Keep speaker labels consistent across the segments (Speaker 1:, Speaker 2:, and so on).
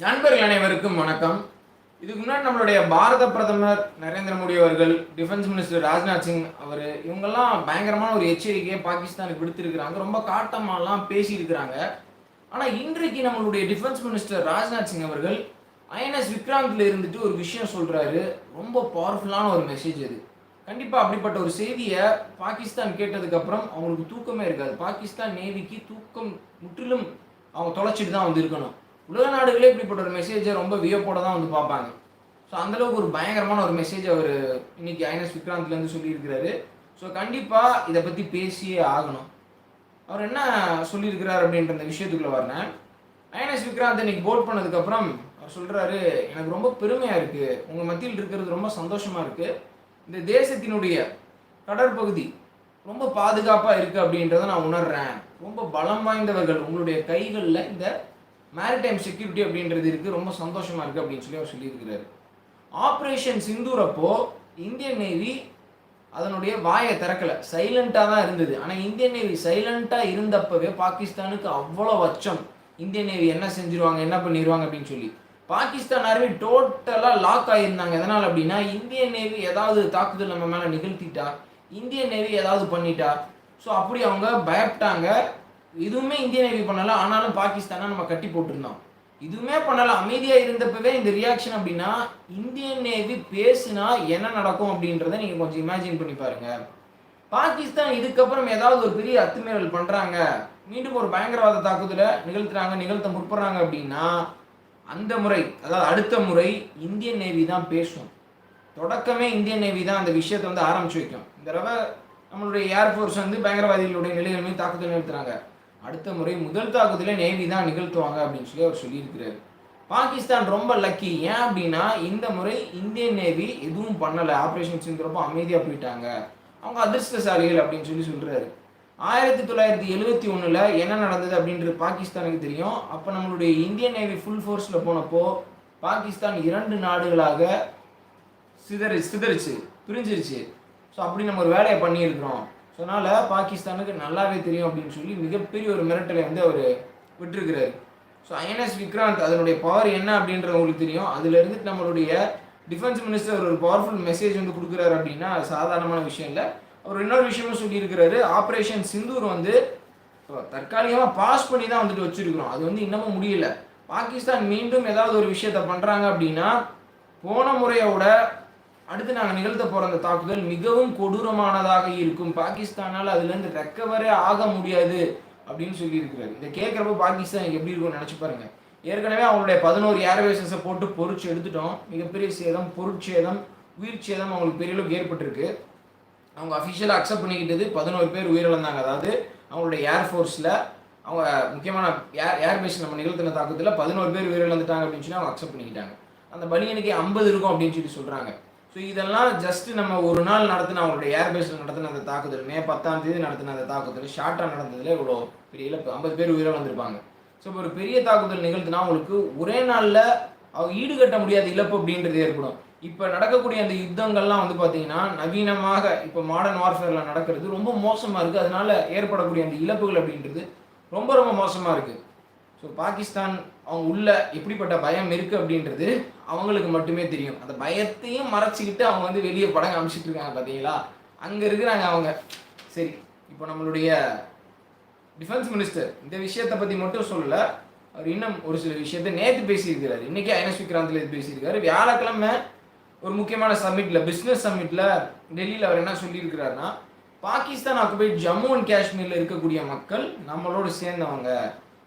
Speaker 1: நண்பர்கள் அனைவருக்கும் வணக்கம். இதுக்கு முன்னாடி நம்மளுடைய பாரத பிரதமர் நரேந்திர மோடி அவர்கள் டிஃபென்ஸ் மினிஸ்டர் ராஜ்நாத் சிங் அவர் இவங்கெல்லாம் பயங்கரமான ஒரு எச்சரிக்கையை பாகிஸ்தானுக்கு விடுத்திருக்கிறாங்க. ரொம்ப காட்டமாலாம் பேசியிருக்கிறாங்க. ஆனால் இன்றைக்கு நம்மளுடைய டிஃபென்ஸ் மினிஸ்டர் ராஜ்நாத் சிங் அவர்கள் ஐஎன்எஸ் விக்ராந்தில் இருந்துட்டு ஒரு விஷயம் சொல்கிறாரு ரொம்ப பவர்ஃபுல்லான ஒரு மெசேஜ் அது. கண்டிப்பாக அப்படிப்பட்ட ஒரு செய்தியை பாகிஸ்தான் கேட்டதுக்கப்புறம் அவங்களுக்கு தூக்கமே இருக்காது. பாகிஸ்தான் நேவிக்கு தூக்கம் முற்றிலும் அவங்க தொலைச்சிட்டு தான் வந்து இருக்கணும் உலக நாடுகளே இப்படிப்பட்ட ஒரு மெசேஜை ரொம்ப வியப்போட தான் வந்து பார்ப்பாங்க. ஸோ அந்தளவுக்கு ஒரு பயங்கரமான ஒரு மெசேஜ் அவர் இன்னைக்கு ஐஎன்எஸ் விக்ராந்த்லேருந்து சொல்லியிருக்கிறாரு. ஸோ கண்டிப்பாக இதை பற்றி பேசியே ஆகணும். அவர் என்ன சொல்லியிருக்கிறார் அப்படின்ற அந்த விஷயத்துக்குள்ளே வரேன் ஐஎன்எஸ் விக்ராந்த் இன்னைக்கு போட் பண்ணதுக்கப்புறம் அவர் சொல்கிறாரு எனக்கு ரொம்ப பெருமையாக இருக்குது உங்கள் மத்தியில் இருக்கிறது ரொம்ப சந்தோஷமாக இருக்குது இந்த தேசத்தினுடைய கடற்பகுதி ரொம்ப பாதுகாப்பாக இருக்குது அப்படின்றத நான் உணர்கிறேன் ரொம்ப பலம் வாய்ந்தவர்கள் உங்களுடைய கைகளில் இந்த மேரிடைம் செக்யூரிட்டி அப்படின்றது இருக்குது ரொம்ப சந்தோஷமாக இருக்குது அப்படின்னு சொல்லி அவர் சொல்லியிருக்கிறாரு. ஆப்ரேஷன் சிந்தூரப்போ இந்தியன் நேவி அதனுடைய வாயை திறக்கலை. சைலண்டாக தான் இருந்தது. ஆனால் இந்தியன் நேவி சைலண்ட்டாக இருந்தப்பவே பாகிஸ்தானுக்கு அவ்வளோ வச்சம் இந்தியன் நேவி என்ன செஞ்சிருவாங்க என்ன பண்ணிடுவாங்க அப்படின்னு சொல்லி. பாகிஸ்தான் ஆர்மி டோட்டலாக லாக் ஆகியிருந்தாங்க எதனால் அப்படின்னா இந்தியன் நேவி ஏதாவது தாக்குதல் நம்ம மேலே நிகழ்த்திட்டா இந்தியன் நேவி ஏதாவது பண்ணிட்டா ஸோ அப்படி அவங்க பயப்பட்டாங்க. இதுவுமே இந்திய நேவி பண்ணல ஆனாலும் பாகிஸ்தானை நம்ம கட்டி போட்டிருந்தோம். இதுவுமே பண்ணல அமைதியா இருந்தப்பவே இந்த ரியாக்ஷன் அப்படின்னா இந்தியன் நேவி பேசுனா என்ன நடக்கும் அப்படின்றத நீங்க கொஞ்சம் இமேஜின் பண்ணி பாருங்க. பாகிஸ்தான் இதுக்கப்புறம் ஏதாவது ஒரு பெரிய அத்துமீறல் பண்றாங்க. மீண்டும் ஒரு பயங்கரவாத தாக்குதலை நிகழ்த்துறாங்க நிகழ்த்த முற்படுறாங்க அப்படின்னா அந்த முறை அதாவது அடுத்த முறை இந்தியன் நேவி தான் பேசும். தொடக்கமே இந்தியன் நேவி தான் அந்த விஷயத்தை வந்து ஆரம்பிச்சு வைக்கும். இந்த தடவை நம்மளுடைய ஏர்ஃபோர்ஸ் வந்து பயங்கரவாதிகளுடைய நிலைகள் மீது தாக்குதல் நிகழ்த்துறாங்க அடுத்த முறை முதல் தாக்குதலே நேவி தான் நிகழ்த்துவாங்க அப்படின்னு சொல்லி அவர் சொல்லியிருக்கிறார். பாகிஸ்தான் ரொம்ப லக்கி ஏன் அப்படின்னா இந்த முறை இந்தியன் நேவி எதுவும் பண்ணலை. ஆப்ரேஷன் சிந்தரப்போ அமைதியாக போயிட்டாங்க. அவங்க அதிர்ஷ்டசாலிகள் அப்படின்னு சொல்லி சொல்கிறாரு ஆயிரத்தி தொள்ளாயிரத்தி எழுவத்தி ஒன்றில் என்ன நடந்தது அப்படின்றது பாகிஸ்தானுக்கு தெரியும். அப்போ நம்மளுடைய இந்தியன் நேவி ஃபுல் ஃபோர்ஸில் போனப்போ பாகிஸ்தான் இரண்டு நாடுகளாக சிதறி சிதறிச்சு பிரிஞ்சிருச்சு. ஸோ அப்படி நம்ம ஒரு வேலையை பண்ணியிருக்கிறோம். ஸோ அதனால் பாகிஸ்தானுக்கு நல்லாவே தெரியும் அப்படின்னு சொல்லி மிகப்பெரிய ஒரு மிரட்டலை வந்து அவர் விட்டுருக்கிறாரு. ஸோ ஐஎன்எஸ் விக்ராந்த் அதனுடைய பவர் என்ன அப்படின்றது உங்களுக்கு தெரியும். அதில் இருந்துட்டு நம்மளுடைய டிஃபென்ஸ் மினிஸ்டர் ஒரு பவர்ஃபுல் மெசேஜ் வந்து கொடுக்குறாரு அப்படின்னா சாதாரணமான விஷயம் இல்லை. அவர் இன்னொரு விஷயமும் சொல்லியிருக்கிறாரு. ஆப்ரேஷன் சிந்தூர் வந்து தற்காலிகமாக பாஸ் பண்ணி தான் வந்துட்டு வச்சிருக்கிறோம். அது வந்து இன்னமும் முடியல. பாகிஸ்தான் மீண்டும் ஏதாவது ஒரு விஷயத்த பண்ணுறாங்க அப்படின்னா போன முறையோட அடுத்து நாங்கள் நிகழ்த்த போகிற அந்த தாக்குதல் மிகவும் கொடூரமானதாக இருக்கும். பாகிஸ்தானால் அதுலேருந்து ரெக்கவரே ஆக முடியாது அப்படின்னு சொல்லியிருக்கிறாரு. இதை கேட்குறப்ப பாகிஸ்தான் எப்படி இருக்கும்னு நினச்சி பாருங்க. ஏற்கனவே அவங்களுடைய பதினோரு ஏர்வேசஸை போட்டு பொறிச்சு எடுத்துட்டோம். மிகப்பெரிய சேதம் பொருட்சேதம் உயிர் சேதம் அவங்களுக்கு பெரிய அளவுக்கு ஏற்பட்டிருக்கு. அவங்க அஃபிஷியலாக அக்செப்ட் பண்ணிக்கிட்டது பதினோரு பேர் உயிரிழந்தாங்க. அதாவது அவங்களுடைய ஏர்ஃபோர்ஸில் அவங்க முக்கியமான ஏர் ஏர்பேஸ் நம்ம நிகழ்த்தின தாக்கத்தில் பதினோரு பேர் உயிரிழந்துட்டாங்க அப்படின்னு சொல்லி அவங்க அக்செப்ட் பண்ணிக்கிட்டாங்க. அந்த பலியனுக்கு ஐம்பது இருக்கும் அப்படின்னு சொல்லி சொல்கிறாங்க ஸோ இதெல்லாம் ஜஸ்ட் நம்ம ஒரு நாள் நடத்தின அவங்களுடைய ஏர்பேஸில் நடத்தின அந்த தாக்குதல் மே பத்தாம் தேதி நடத்தின அந்த தாக்குதல் ஷார்ட்டாக நடந்ததில் இவ்வளோ பெரிய இழப்பு ஐம்பது பேர் உயிரிழந்திருப்பாங்க ஸோ இப்போ ஒரு பெரிய தாக்குதல் நிகழ்த்துனா அவங்களுக்கு ஒரே நாளில் அவங்க ஈடுகட்ட முடியாத இழப்பு அப்படின்றது ஏற்படும். இப்போ நடக்கக்கூடிய அந்த யுத்தங்கள்லாம் வந்து பார்த்தீங்கன்னா நவீனமாக இப்போ மாடர்ன் வார்ஃபேரில் நடக்கிறது ரொம்ப மோசமாக இருக்குது அதனால ஏற்படக்கூடிய அந்த இழப்புகள் அப்படின்றது ரொம்ப ரொம்ப மோசமாக இருக்குது ஸோ பாகிஸ்தான் அவங்க உள்ள எப்படிப்பட்ட பயம் இருக்குது அப்படின்றது அவங்களுக்கு மட்டுமே தெரியும். அந்த பயத்தையும் மறைச்சிக்கிட்டு அவங்க வந்து வெளியே படம் காமிச்சிட்டு இருக்காங்க பார்த்தீங்களா அங்கே இருக்கிறாங்க அவங்க. சரி இப்போ நம்மளுடைய டிஃபென்ஸ் மினிஸ்டர் இந்த விஷயத்தை பற்றி மட்டும் சொல்லலை. அவர் இன்னும் ஒரு சில விஷயத்தை நேற்று பேசியிருக்கிறார். இன்றைக்கி ஐஎன்எஸ் விக்ராந்தில் பேசியிருக்காரு. வியாழக்கிழமை ஒரு முக்கியமான சம்மிட்டில் பிஸ்னஸ் சம்மிட்டில் டெல்லியில் அவர் என்ன சொல்லியிருக்கிறாருன்னா பாகிஸ்தான் ஆக்குபை ஜம்மு அண்ட் காஷ்மீரில் இருக்கக்கூடிய மக்கள் நம்மளோடு சேர்ந்தவங்க.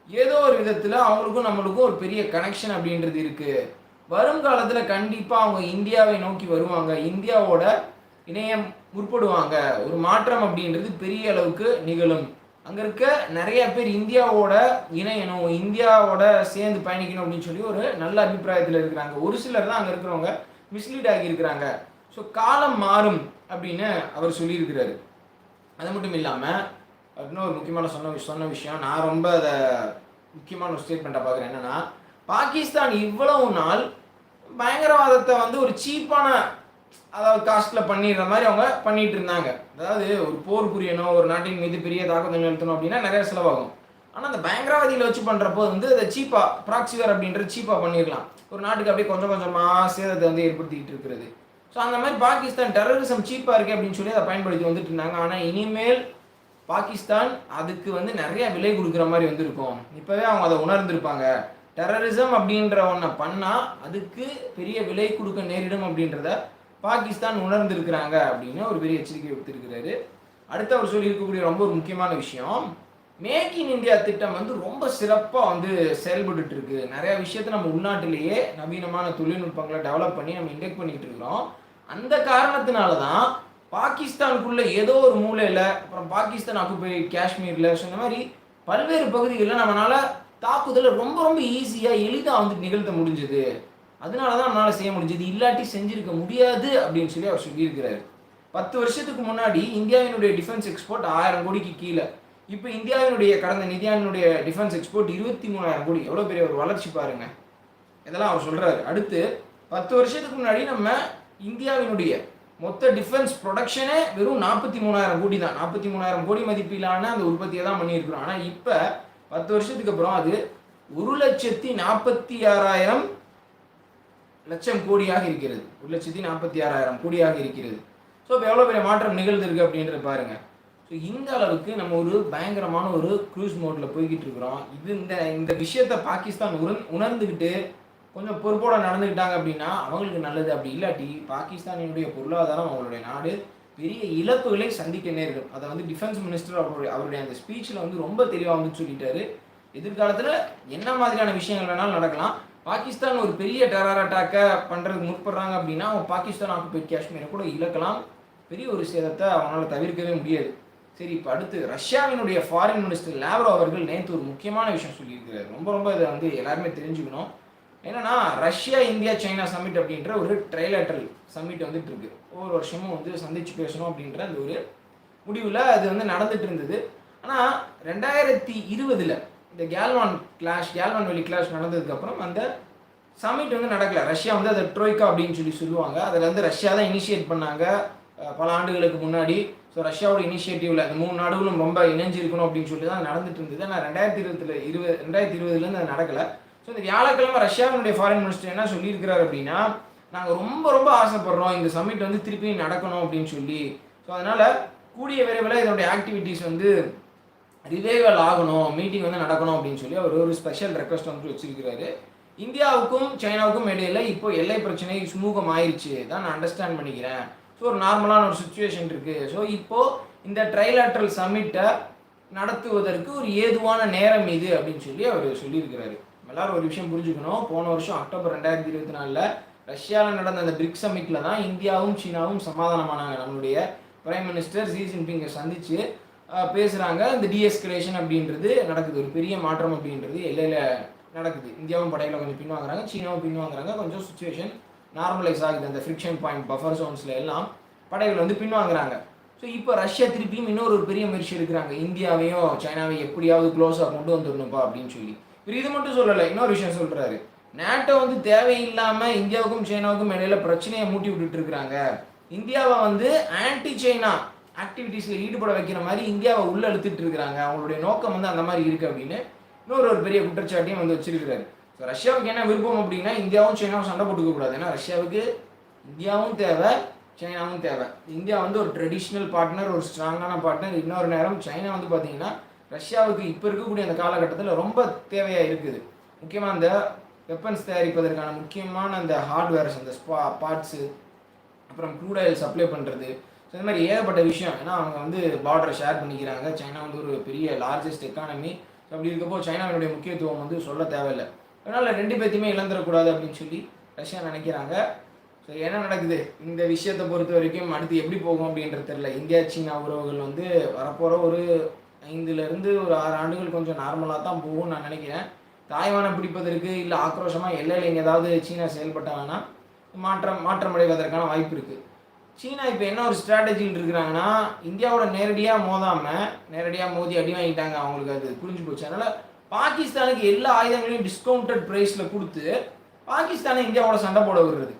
Speaker 1: ஏதோ ஒரு விதத்தில் அவங்களுக்கும் நம்மளுக்கும் ஒரு பெரிய கனெக்ஷன் அப்படின்றது இருக்குது வருங்காலத்தில் கண்டிப்பாக அவங்க இந்தியாவை நோக்கி வருவாங்க. இந்தியாவோட இணையம் முற்படுவாங்க. ஒரு மாற்றம் அப்படின்றது பெரிய அளவுக்கு நிகழும். அங்கே இருக்க நிறைய பேர் இந்தியாவோட இணையணும் இந்தியாவோட சேர்ந்து பயணிக்கணும் அப்படின்னு சொல்லி ஒரு நல்ல அபிப்பிராயத்தில் இருக்கிறாங்க. ஒரு சிலர் தான் அங்கே இருக்கிறவங்க மிஸ்லீட் ஆகியிருக்கிறாங்க. ஸோ காலம் மாறும் அப்படின்னு அவர் சொல்லியிருக்கிறாரு. அது மட்டும் இல்லாமல் இன்னொரு முக்கியமான சொன்ன சொன்ன விஷயம் நான் ரொம்ப அதை முக்கியமான ஒரு ஸ்டேட்மெண்ட்டை பார்க்குறேன். என்னென்னா பாகிஸ்தான் இவ்வளவு நாள் பயங்கரவாதத்தை வந்து ஒரு சீப்பான அதாவது காஸ்ட்டில் பண்ணிடுற மாதிரி அவங்க பண்ணிகிட்டு இருந்தாங்க. அதாவது ஒரு போர் புரியணும் ஒரு நாட்டின் மீது பெரிய தாக்கத்தை நிறுத்தணும் அப்படின்னா நிறைய செலவாகும். ஆனால் அந்த பயங்கரவாதியில் வச்சு பண்ணுறப்போ வந்து அதை சீப்பாக ப்ராக்சிவர் அப்படின்றது சீப்பாக பண்ணிடலாம் ஒரு நாட்டுக்கு அப்படியே கொஞ்சம் கொஞ்சமாக சேதத்தை வந்து ஏற்படுத்திக்கிட்டு இருக்கிறது. ஸோ அந்த மாதிரி பாகிஸ்தான் டெரரிசம் சீப்பாக இருக்குது அப்படின்னு சொல்லி அதை பயன்படுத்தி வந்துட்டு இருந்தாங்க. ஆனால் இனிமேல் பாகிஸ்தான் அதுக்கு வந்து நிறைய விலை கொடுக்குற மாதிரி வந்திருக்கும். இப்போவே அவங்க அதை உணர்ந்திருப்பாங்க. டெரரிசம் அப்படின்ற ஒன்றை பண்ணால் அதுக்கு பெரிய விலை கொடுக்க நேரிடும் அப்படின்றத பாகிஸ்தான் உணர்ந்திருக்கிறாங்க அப்படின்னு ஒரு பெரிய எச்சரிக்கை விடுத்திருக்கிறாரு. அடுத்து அவர் சொல்லியிருக்கக்கூடிய ரொம்ப ஒரு முக்கியமான விஷயம். மேக் இன் இந்தியா திட்டம் வந்து ரொம்ப சிறப்பாக வந்து செயல்பட்டு இருக்கு நிறைய விஷயத்தை நம்ம உள்நாட்டிலேயே நவீனமான தொழில்நுட்பங்களை டெவலப் பண்ணி நம்ம இன்டெக்ட் பண்ணிட்டு இருக்கிறோம். அந்த காரணத்தினால தான் பாகிஸ்தானுக்குள்ள ஏதோ ஒரு மூலையில் அப்புறம் பாகிஸ்தான் ஆக்குபை காஷ்மீரில் ஸோ இந்த மாதிரி பல்வேறு பகுதிகளில் நம்மளால் தாக்குதலை ரொம்ப ரொம்ப ஈஸியாக எளிதாக வந்து நிகழ்த்த முடிஞ்சது. அதனால தான் நம்மளால் செய்ய முடிஞ்சது. இல்லாட்டி செஞ்சுருக்க முடியாது அப்படின்னு சொல்லி அவர் சொல்லியிருக்கிறாரு. பத்து வருஷத்துக்கு முன்னாடி இந்தியாவினுடைய டிஃபென்ஸ் எக்ஸ்போர்ட் ஆயிரம் கோடிக்கு கீழே. இப்போ இந்தியாவினுடைய கடந்த நிதியானுடைய டிஃபென்ஸ் எக்ஸ்போர்ட் இருபத்தி மூணாயிரம் கோடி. எவ்வளோ பெரிய ஒரு வளர்ச்சி பாருங்க. இதெல்லாம் அவர் சொல்கிறாரு அடுத்து பத்து வருஷத்துக்கு முன்னாடி நம்ம இந்தியாவினுடைய மொத்த டிஃபென்ஸ் ப்ரொடக்ஷனே வெறும் நாற்பத்தி மூணாயிரம் கோடி தான் நாற்பத்தி மூணாயிரம் கோடி மதிப்பிலான அந்த உற்பத்தியை தான் பண்ணியிருக்கிறோம். ஆனால் இப்போ பத்து வருஷத்துக்கு அப்புறம் அது ஒரு லட்சத்தி நாற்பத்தி ஆறாயிரம் லட்சம் கோடியாக இருக்கிறது. ஒரு லட்சத்தி நாற்பத்தி ஆறாயிரம் கோடியாக இருக்கிறது. ஸோ இப்போ எவ்வளோ பெரிய மாற்றம் நிகழ்ந்திருக்கு அப்படின்றத பாருங்க. ஸோ இந்த அளவுக்கு நம்ம ஒரு பயங்கரமான ஒரு க்ரூஸ் மோட்டில் போய்கிட்டு இருக்கிறோம். இது இந்த இந்த விஷயத்தை பாகிஸ்தான் உணர் உணர்ந்துக்கிட்டு கொஞ்சம் பொறுப்போட நடந்துக்கிட்டாங்க அப்படின்னா அவங்களுக்கு நல்லது அப்படி இல்லாட்டி பாகிஸ்தானினுடைய பொருளாதாரம் அவங்களுடைய நாடு பெரிய இழப்புகளை சந்திக்க நேரிடும் அதை வந்து டிஃபென்ஸ் மினிஸ்டர் அவருடைய அவருடைய அந்த ஸ்பீச்சில் வந்து ரொம்ப தெளிவாக வந்து சொல்லிட்டாரு. எதிர்காலத்தில் என்ன மாதிரியான விஷயங்கள் வேணாலும் நடக்கலாம். பாகிஸ்தான் ஒரு பெரிய டெரர் அட்டாக்கை பண்ணுறதுக்கு முற்படுறாங்க அப்படின்னா அவங்க பாகிஸ்தான் ஆக்குபைட் காஷ்மீரை கூட இழக்கலாம். பெரிய ஒரு சேதத்தை அவனால் தவிர்க்கவே முடியாது. சரி இப்போ அடுத்து ரஷ்யாவினுடைய ஃபாரின் மினிஸ்டர் லேவ்ரோ அவர்கள் நேற்று ஒரு முக்கியமான விஷயம் சொல்லியிருக்கிறார். ரொம்ப ரொம்ப இதை வந்து எல்லாருமே தெரிஞ்சுக்கணும். என்னன்னா ரஷ்யா இந்தியா சைனா சமிட் அப்படின்ற ஒரு ட்ரைலேட்டரல் சமிட் வந்துட்டு இருக்கு ஒவ்வொரு வருஷமும் வந்து சந்திச்சு பேசணும் அப்படின்ற அந்த ஒரு முடிவில் அது வந்து நடந்துட்டு இருந்தது. ஆனால் ரெண்டாயிரத்தி இருபதில் இந்த கேல்வான் கிளாஷ் கேல்வான் வெளி கிளாஷ் நடந்ததுக்கப்புறம் அந்த சமிட் வந்து நடக்கல. ரஷ்யா வந்து அதை ட்ரோய்கா அப்படின்னு சொல்லி சொல்லுவாங்க. அதில் வந்து ரஷ்யா தான் இனிஷியேட் பண்ணாங்க. பல ஆண்டுகளுக்கு முன்னாடி. ஸோ ரஷ்யாவோட இனிஷியேட்டிவில் அந்த மூணு நாடுகளும் ரொம்ப இணைஞ்சிருக்கணும் அப்படின்னு சொல்லி தான் நடந்துட்டு இருந்தது. ஆனால் ரெண்டாயிரத்தி இருபத்துல இருபது ரெண்டாயிரத்தி இருபதுலேருந்து அது நடக்கலை. ஸோ இந்த வியாழக்கிழமை ரஷ்யாவினுடைய ஃபாரின் மினிஸ்டர் என்ன சொல்லியிருக்கிறார் அப்படின்னா நாங்கள் ரொம்ப ரொம்ப ஆசைப்படுறோம். இந்த சமிட் வந்து திருப்பி நடக்கணும் அப்படின்னு சொல்லி. ஸோ அதனால் கூடிய விரைவில் இதனுடைய ஆக்டிவிட்டீஸ் வந்து ரிவைவல் ஆகணும். மீட்டிங் வந்து நடக்கணும் அப்படின்னு சொல்லி அவர் ஒரு ஸ்பெஷல் ரெக்வஸ்ட் வந்து வச்சிருக்கிறாரு. இந்தியாவுக்கும் சைனாவுக்கும் இடையில இப்போ எல்லை பிரச்சனை சுமூகம் ஆயிடுச்சு தான் நான் அண்டர்ஸ்டாண்ட் பண்ணிக்கிறேன். ஸோ ஒரு நார்மலான ஒரு சுச்சுவேஷன் இருக்குது ஸோ இப்போது இந்த ட்ரைலாட்ரல் சமிட்டை நடத்துவதற்கு ஒரு ஏதுவான நேரம் இது அப்படின்னு சொல்லி அவர் சொல்லியிருக்கிறாரு. எல்லாரும் ஒரு விஷயம் புரிஞ்சுக்கணும். போன வருஷம் அக்டோபர் ரெண்டாயிரத்தி இருபத்தி நாலில் ரஷ்யாவில் நடந்த அந்த பிரிக்ஸ் சமிட்டில் தான் இந்தியாவும் சீனாவும் சமாதானமானாங்க. நம்மளுடைய பிரைம் மினிஸ்டர் ஜி ஜின்பிங்கை சந்தித்து பேசுகிறாங்க இந்த டிஎஸ்கலேஷன் அப்படின்றது நடக்குது. ஒரு பெரிய மாற்றம் அப்படின்றது எல்லையில் நடக்குது. இந்தியாவும் படையில் கொஞ்சம் பின்வாங்குறாங்க. சீனாவும் பின்வாங்குறாங்க. கொஞ்சம் சுச்சுவேஷன் நார்மலைஸ் ஆகுது. அந்த ஃப்ரிக்ஷன் பாயிண்ட் பஃபர் ஜோன்ஸில் எல்லாம் படைகள் வந்து பின்வாங்குறாங்க. ஸோ இப்போ ரஷ்யா திருப்பியும் இன்னொரு ஒரு பெரிய முயற்சி எடுக்கிறாங்க. இந்தியாவையும் சைனாவையும் எப்படியாவது க்ளோஸாக கொண்டு வந்துடணும்ப்பா அப்படின்னு சொல்லி. இவர் இது மட்டும் சொல்லலை இன்னொரு விஷயம் சொல்கிறாரு நேட்டோ வந்து தேவையில்லாமல் இந்தியாவுக்கும் சைனாவுக்கும் இடையில பிரச்சனையை மூட்டி விட்டுட்டு இருக்கிறாங்க. இந்தியாவை வந்து ஆன்டி சைனா ஆக்டிவிட்டீஸில் ஈடுபட வைக்கிற மாதிரி இந்தியாவை உள்ள இழுத்துட்டு இருக்கிறாங்க. அவங்களுடைய நோக்கம் வந்து அந்த மாதிரி இருக்குது அப்படின்னு இன்னொரு ஒரு பெரிய குற்றச்சாட்டையும் வந்து வச்சிருக்கிறாரு. ஸோ ரஷ்யாவுக்கு என்ன விருப்பம் அப்படின்னா இந்தியாவும் சைனாவும் சண்டை போட்டுக்க கூடாது. ஏன்னா ரஷ்யாவுக்கு இந்தியாவும் தேவை சைனாவும் தேவை. இந்தியா வந்து ஒரு ட்ரெடிஷ்னல் பார்ட்னர் ஒரு ஸ்ட்ராங்கான பார்ட்னர் இன்னொரு நேரம் சைனா வந்து பார்த்தீங்கன்னா ரஷ்யாவுக்கு இப்போ இருக்கக்கூடிய அந்த காலகட்டத்தில் ரொம்ப தேவையாக இருக்குது. முக்கியமாக அந்த வெப்பன்ஸ் தயாரிப்பதற்கான முக்கியமான அந்த ஹார்ட்வேர்ஸ் அந்த ஸ்பா பார்ட்ஸு அப்புறம் க்ரூட் ஆயில் சப்ளை பண்ணுறது ஸோ இந்த மாதிரி ஏகப்பட்ட விஷயம். ஏன்னா அவங்க வந்து பார்டரை ஷேர் பண்ணிக்கிறாங்க. சைனா வந்து ஒரு பெரிய லார்ஜஸ்ட் எக்கானமி ஸோ அப்படி இருக்கப்போ சைனாவினுடைய முக்கியத்துவம் வந்து சொல்ல தேவையில்லை. அதனால் ரெண்டு பேர்த்தையுமே இழந்துடக்கூடாது அப்படின்னு சொல்லி ரஷ்யா நினைக்கிறாங்க. ஸோ என்ன நடக்குது? இந்த விஷயத்தை பொறுத்த வரைக்கும் அடுத்து எப்படி போகும் அப்படின்றது தெரில இந்தியா சீனா உறவுகள் வந்து வரப்போகிற ஒரு ஐந்துலேருந்து ஒரு ஆறு ஆண்டுகள் கொஞ்சம் நார்மலாக தான் போகும்னு நான் நினைக்கிறேன். தாய்வானை பிடிப்பதற்கு இல்லை ஆக்ரோஷமாக எல்லையில் எங்கே ஏதாவது சீனா செயல்பட்டாங்கன்னா மாற்றம் மாற்றம் அடைவதற்கான வாய்ப்பு இருக்குது சீனா இப்போ என்ன ஒரு ஸ்ட்ராட்டஜியில் இருக்கிறாங்கன்னா இந்தியாவோட நேரடியாக மோதாமல் நேரடியாக மோதி அடி வாங்கிட்டாங்க அவங்களுக்கு அது புரிஞ்சு போச்சு. அதனால் பாகிஸ்தானுக்கு எல்லா ஆயுதங்களையும் டிஸ்கவுண்டட் ப்ரைஸில் கொடுத்து பாகிஸ்தானை இந்தியாவோட சண்டை போட விடுறது.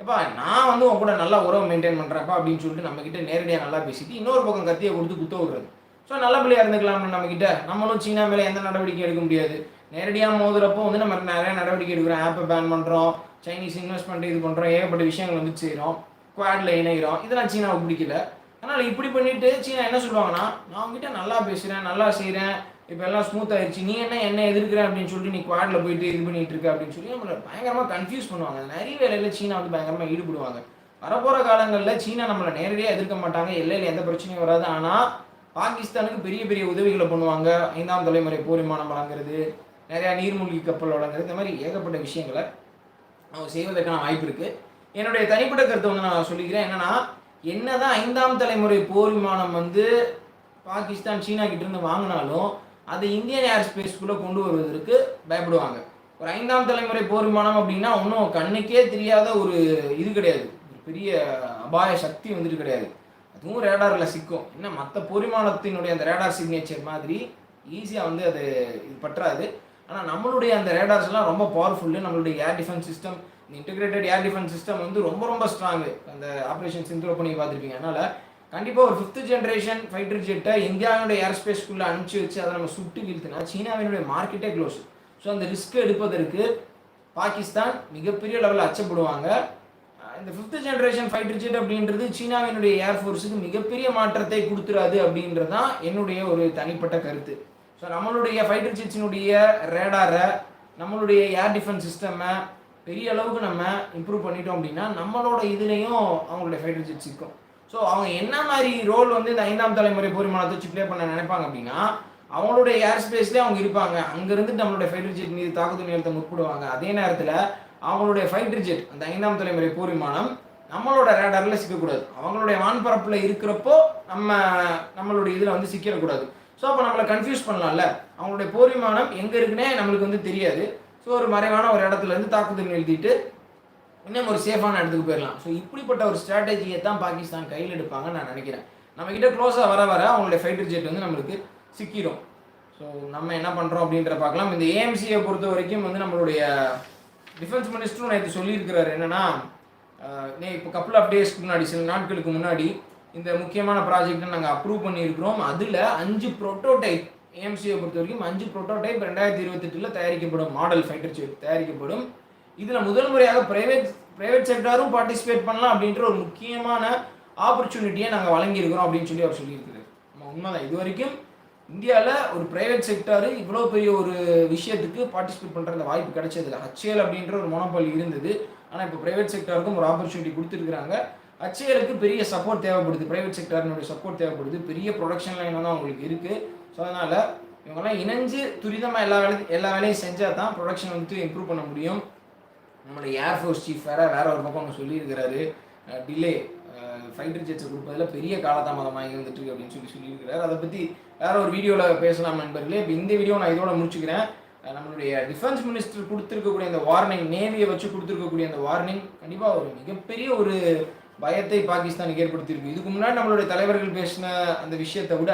Speaker 1: எப்பா நான் வந்து உன் கூட நல்லா உறவு மெயின்டைன் பண்ணுறப்பா அப்படின்னு சொல்லிட்டு நம்மக்கிட்ட நேரடியாக நல்லா பேசிட்டு இன்னொரு பக்கம் கத்தியை கொடுத்து குத்த விடுறது ஸோ நல்ல பிள்ளையா இருந்துக்கலாம் நம்ம நம்மளும் சீனா மேலே எந்த நடவடிக்கையும் எடுக்க முடியாது. நேரடியாக மோதுறப்போ வந்து நம்ம நிறைய நடவடிக்கை எடுக்கிறோம். ஆப்பை பேன் பண்ணுறோம் சைனீஸ் இன்வெஸ்ட்மெண்ட் இது பண்ணுறோம் ஏகப்பட்ட விஷயங்கள் வந்து செய்கிறோம் குவாட்ல இணைகிறோம் இதெல்லாம் சீனாவுக்கு பிடிக்கல. அதனால் இப்படி பண்ணிட்டு சீனா என்ன சொல்லுவாங்கன்னா நான் உங்ககிட்ட நல்லா பேசுகிறேன் நல்லா செய்கிறேன் இப்போ எல்லாம் ஸ்மூத் ஆயிடுச்சு நீ என்ன என்ன எதிர்க்கிற அப்படின்னு சொல்லிட்டு நீ குவாட்ல போயிட்டு இது பண்ணிட்டு இருக்க அப்படின்னு சொல்லி நம்மளை பயங்கரமாக கன்ஃபியூஸ் பண்ணுவாங்க. நிறைய வேலையில் சீனா வந்து பயங்கரமாக ஈடுபடுவாங்க. வரப்போகிற காலங்களில் சீனா நம்மளை நேரடியாக எதிர்க்க மாட்டாங்க. எல்லையில் எந்த பிரச்சனையும் வராது. ஆனால் பாகிஸ்தானுக்கு பெரிய பெரிய உதவிகளை பண்ணுவாங்க. ஐந்தாம் தலைமுறை போர் விமானம் வழங்குறது நிறையா நீர்மூழ்கி கப்பல் வழங்குறது இந்த மாதிரி ஏகப்பட்ட விஷயங்களை அவங்க செய்வதற்கான வாய்ப்பு இருக்குது என்னுடைய தனிப்பட்ட கருத்தை வந்து நான் சொல்லிக்கிறேன். என்னன்னா என்னதான் ஐந்தாம் தலைமுறை போர் விமானம் வந்து பாகிஸ்தான் சீனா கிட்டேருந்து வாங்கினாலும் அதை இந்தியன் ஏர் ஸ்பேஸ்க்குள்ளே கொண்டு வருவதற்கு பயப்படுவாங்க. ஒரு ஐந்தாம் தலைமுறை போர் விமானம் அப்படின்னா ஒன்றும் கண்ணுக்கே தெரியாத ஒரு இது கிடையாது. ஒரு பெரிய அபாய சக்தி வந்துட்டு கிடையாது. அதுவும் ரேடாரில் சிக்கும். என்ன மற்ற பொறிமானத்தினுடைய அந்த ரேடார் சிக்னேச்சர் மாதிரி ஈஸியாக வந்து அது இது பற்றாது. ஆனால் நம்மளுடைய அந்த ரேடார்ஸ்லாம் ரொம்ப பவர்ஃபுல்லு நம்மளுடைய air defence system integrated integrated air defence system வந்து ரொம்ப ரொம்ப ஸ்ட்ராங்கு அந்த ஆப்ரேஷன் சிந்துரோ பண்ணி பார்த்துருப்பீங்க. அதனால் கண்டிப்பாக ஒரு ஃபிஃப்த் ஜென்ரேஷன் ஃபைட்டர் ஜெட்டை இந்தியாவினுடைய ஏர் ஸ்பேஸ்க்குள்ளே அனுப்பிச்சு வச்சு அதை நம்ம சுட்டு வீழ்த்தினா சீனாவினுடைய மார்க்கெட்டே க்ளோஸ் ஸோ அந்த ரிஸ்க் எடுப்பதற்கு பாகிஸ்தான் மிகப்பெரிய லெவலில் அச்சப்படுவாங்க. இந்த ஃபிஃப்த் ஜென்ரேஷன் ஃபைட்டர் ஜெட் அப்படின்றது சீனாவினுடைய ஏர்ஃபோர்ஸுக்கு மிகப்பெரிய மாற்றத்தை கொடுத்துறாது அப்படின்றது தான் என்னுடைய ஒரு தனிப்பட்ட கருத்து. ஸோ நம்மளுடைய ஃபைட்டர் ஜெட்ஸினுடைய ரேடாரை நம்மளுடைய ஏர் டிஃபென்ஸ் சிஸ்டம்மை பெரிய அளவுக்கு நம்ம இம்ப்ரூவ் பண்ணிட்டோம் அப்படின்னா நம்மளோட இதுலேயும் அவங்களுடைய ஃபைட்டர் ஜெட்ஸ் இருக்கும். ஸோ அவங்க என்ன மாதிரி ரோல் வந்து இந்த ஐந்தாம் தலைமுறை போரிமானத்தை வச்சு ப்ளே பண்ண நினைப்பாங்க அப்படின்னா அவங்களுடைய ஏர் ஸ்பேஸ்லேயே அவங்க இருப்பாங்க. அங்கேருந்து நம்மளுடைய ஃபைட்டர் ஜெட் மீது தாக்குதல் நிறுத்த முற்படுவாங்க. அதே நேரத்தில் அவங்களுடைய ஃபைட்டர் ஜெட் அந்த ஐந்தாம் தலைமுறை போர் விமானம் நம்மளோட ரேடாரில் சிக்கக்கூடாது. அவங்களுடைய வான்பரப்பில் இருக்கிறப்போ நம்ம நம்மளுடைய இதில் வந்து சிக்கிடக்கூடாது. ஸோ அப்போ நம்மளை கன்ஃபியூஸ் பண்ணலாம்ல? அவங்களுடைய போர் விமானம் எங்கே இருக்குன்னே நம்மளுக்கு வந்து தெரியாது. ஸோ ஒரு மறைவான ஒரு இடத்துல இருந்து தாக்குதல் நிறுத்திட்டு இன்னும் ஒரு சேஃபான இடத்துக்கு போயிடலாம் ஸோ இப்படிப்பட்ட ஒரு ஸ்ட்ராட்டஜியை தான் பாகிஸ்தான் கையில் எடுப்பாங்கன்னு நான் நினைக்கிறேன். நம்மக்கிட்ட க்ளோஸாக வர வர அவங்களுடைய ஃபைட்டர் ஜெட் வந்து நம்மளுக்கு சிக்கிடும். ஸோ நம்ம என்ன பண்ணுறோம் அப்படின்ற பார்க்கலாம். இந்த ஏஎம்சியை பொறுத்த வரைக்கும் வந்து நம்மளுடைய டிஃபென்ஸ் மினிஸ்டரும் நேற்று சொல்லியிருக்கிறாரு என்னன்னா நே இப்போ கப்புள் ஆஃப் டேஸ்க்கு முன்னாடி சில நாட்களுக்கு முன்னாடி இந்த முக்கியமான ப்ராஜெக்ட்டை நாங்கள் அப்ரூவ் பண்ணியிருக்கிறோம். அதில் அஞ்சு ப்ரோட்டோடைப் ஏஎம்சியை பொறுத்த வரைக்கும் அஞ்சு ப்ரோட்டோடைப் ரெண்டாயிரத்தி இருபத்தெட்டில் தயாரிக்கப்படும். மாடல் ஃபைட்டர் ஜெட் தயாரிக்கப்படும். இதில் முதல் முறையாக ப்ரைவேட் ப்ரைவேட் செக்டாரும் பார்ட்டிசிபேட் பண்ணலாம் அப்படின்ற ஒரு முக்கியமான ஆப்பர்ச்சுனிட்டியை நாங்கள் வழங்கியிருக்கிறோம் அப்படின்னு சொல்லி அவர் சொல்லியிருக்கிறார். நம்ம உண்மைதான். இது வரைக்கும் இந்தியாவில் ஒரு பிரைவேட் செக்டாரு இவ்வளோ பெரிய ஒரு விஷயத்துக்கு பார்ட்டிசிபேட் பண்ணுற அந்த வாய்ப்பு கிடைச்சதில்ல. ஹச்ஏஎல் அப்படின்ற ஒரு மோனோபால் இருந்தது. ஆனால் இப்போ பிரைவேட் செக்டாருக்கும் ஒரு ஆப்பர்ச்சுனிட்டி கொடுத்துருக்குறாங்க. ஹச்ஏஎலுக்கு பெரிய சப்போர்ட் தேவைப்படுது. பிரைவேட் செக்டாரினுடைய சப்போர்ட் தேவைப்படுது. பெரிய ப்ரொடக்ஷன் லைன் தான் அவங்களுக்கு இருக்குது ஸோ அதனால் இவங்கெல்லாம் இணைஞ்சு துரிதமாக எல்லா வேலையும் எல்லா வேலையும் செஞ்சால் தான் ப்ரொடக்ஷன் வந்து இம்ப்ரூவ் பண்ண முடியும். நம்மளுடைய ஏர்ஃபோர்ஸ் சீஃப் வேற வேற ஒரு பக்கம் அவங்க சொல்லியிருக்கிறாரு. டிலே ஃபைட்டர் ஜெட்ஸை கொடுப்பதில் பெரிய காலதாமதமாக இருந்துட்டு இருக்கு அப்படின்னு சொல்லி சொல்லியிருக்கிறார். அதை பற்றி வேற ஒரு வீடியோவில் பேசலாம் நண்பர்களே. இப்போ இந்த வீடியோ நான் இதோட முடிச்சுக்கிறேன். நம்மளுடைய டிஃபென்ஸ் மினிஸ்டர் கொடுத்துருக்கக்கூடிய அந்த வார்னிங் நேவியை வச்சு கொடுத்துருக்கக்கூடிய அந்த வார்னிங் கண்டிப்பாக ஒரு மிகப்பெரிய ஒரு பயத்தை பாகிஸ்தானுக்கு ஏற்படுத்தியிருக்கு. இதுக்கு முன்னாடி நம்மளுடைய தலைவர்கள் பேசின அந்த விஷயத்தை விட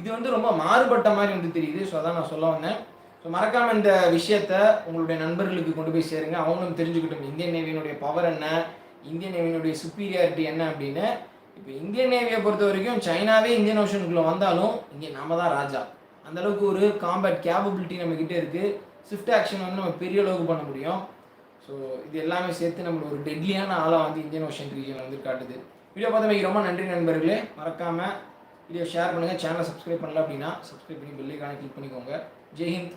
Speaker 1: இது வந்து ரொம்ப மாறுபட்ட மாதிரி வந்து தெரியுது. ஸோ அதான் நான் சொல்ல வந்தேன். ஸோ மறக்காமல் இந்த விஷயத்த உங்களுடைய நண்பர்களுக்கு கொண்டு போய் சேருங்க. அவங்களும் தெரிஞ்சுக்கிட்டோம். இந்தியன் நேவியினுடைய பவர் என்ன? இந்தியன் நேவியினுடைய சுப்பீரியாரிட்டி என்ன அப்படின்னு இப்போ இந்தியன் நேவியை பொறுத்த வரைக்கும் சைனாவே இந்தியன் ஓஷனுக்குள்ளே வந்தாலும் இங்கே நம்ம தான் ராஜா. அந்த அளவுக்கு ஒரு காம்பேட் கேபபிலிட்டி நம்மக்கிட்ட இருக்குது ஸ்விஃப்ட் ஆக்ஷன் வந்து நம்ம பெரிய அளவுக்கு பண்ண முடியும். ஸோ இது எல்லாமே சேர்த்து நம்மளோட ஒரு டெட்லியான ஆளாக வந்து இந்தியன் ஓஷன் ரீஜன் வந்து காட்டுது. வீடியோ பார்த்தமைக்கு ரொம்ப நன்றி நண்பர்களே. மறக்காமல் வீடியோ ஷேர் பண்ணுங்கள் சேனலை சப்ஸ்கிரைப் பண்ணல அப்படின்னா சப்ஸ்கிரைப் பண்ணி பெல்லைக்கான கிளிக் பண்ணிக்கோங்க. ஜெய்ஹிந்த்